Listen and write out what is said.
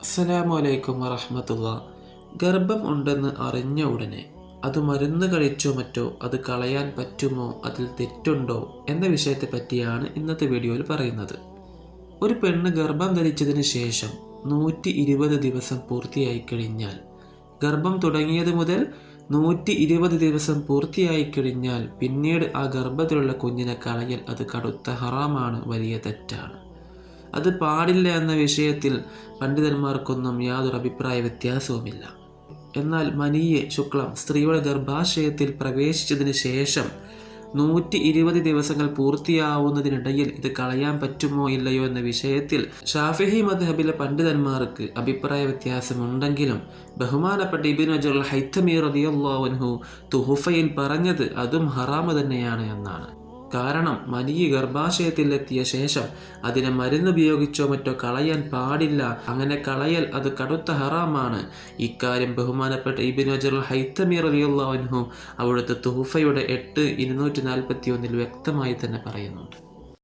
അസ്സലാമു അലൈക്കും വറഹമത്തുള്ള. ഗർഭം ഉണ്ടെന്ന് അറിഞ്ഞ ഉടനെ അത് മരുന്ന് കഴിച്ചോ മറ്റോ അത് കളയാൻ പറ്റുമോ അതിൽ തെറ്റുണ്ടോ എന്ന വിഷയത്തെ പറ്റിയാണ് ഇന്നത്തെ വീഡിയോയിൽ പറയുന്നത്. ഒരു പെണ്ണ് ഗർഭം ധരിച്ചതിന് ശേഷം നൂറ്റി ഇരുപത് ദിവസം പൂർത്തിയായി കഴിഞ്ഞാൽ ഗർഭം തുടങ്ങിയത് മുതൽ നൂറ്റി ഇരുപത് ദിവസം പൂർത്തിയായി കഴിഞ്ഞാൽ പിന്നീട് ആ ഗർഭത്തിലുള്ള കുഞ്ഞിനെ കളയൽ അത് കടുത്ത ഹറാമാണ് വലിയ തെറ്റാണ്. അത് പാടില്ല എന്ന വിഷയത്തിൽ പണ്ഡിതന്മാർക്കൊന്നും യാതൊരു അഭിപ്രായ വ്യത്യാസവുമില്ല. എന്നാൽ മനീയെ ശുക്ലം സ്ത്രീയുടെ ഗർഭാശയത്തിൽ പ്രവേശിച്ചതിന് ശേഷം നൂറ്റി ഇരുപത് ദിവസങ്ങൾ പൂർത്തിയാവുന്നതിനിടയിൽ ഇത് കളയാൻ പറ്റുമോ ഇല്ലയോ എന്ന വിഷയത്തിൽ ഷാഫിഹി മദ്ഹബിലെ പണ്ഡിതന്മാർക്ക് അഭിപ്രായ വ്യത്യാസമുണ്ടെങ്കിലും ബഹുമാനപ്പെട്ട ഇബിൻ അജുൽ ഹൈത്തമീർ റതിയല്ലാവൻഹു തുഹുഫയിൽ പറഞ്ഞത് അതും ഹറാമ് തന്നെയാണ് എന്നാണ്. കാരണം മനിയ ഗർഭാശയത്തിലെത്തിയ ശേഷം അതിനെ മരുന്നുപയോഗിച്ചോ മറ്റോ കളയാൻ പാടില്ല. അങ്ങനെ കളയൽ അത് കടുത്ത ഹറാമാണ്. ഇക്കാര്യം ബഹുമാനപ്പെട്ട ഇബിൻ അജറുൽ ഹൈത്തമീർ അലിയുള്ളവൻഹു അവിടുത്തെ തുഹഫയുടെ എട്ട് ഇരുന്നൂറ്റി നാൽപ്പത്തി ഒന്നിൽ വ്യക്തമായി തന്നെ പറയുന്നുണ്ട്.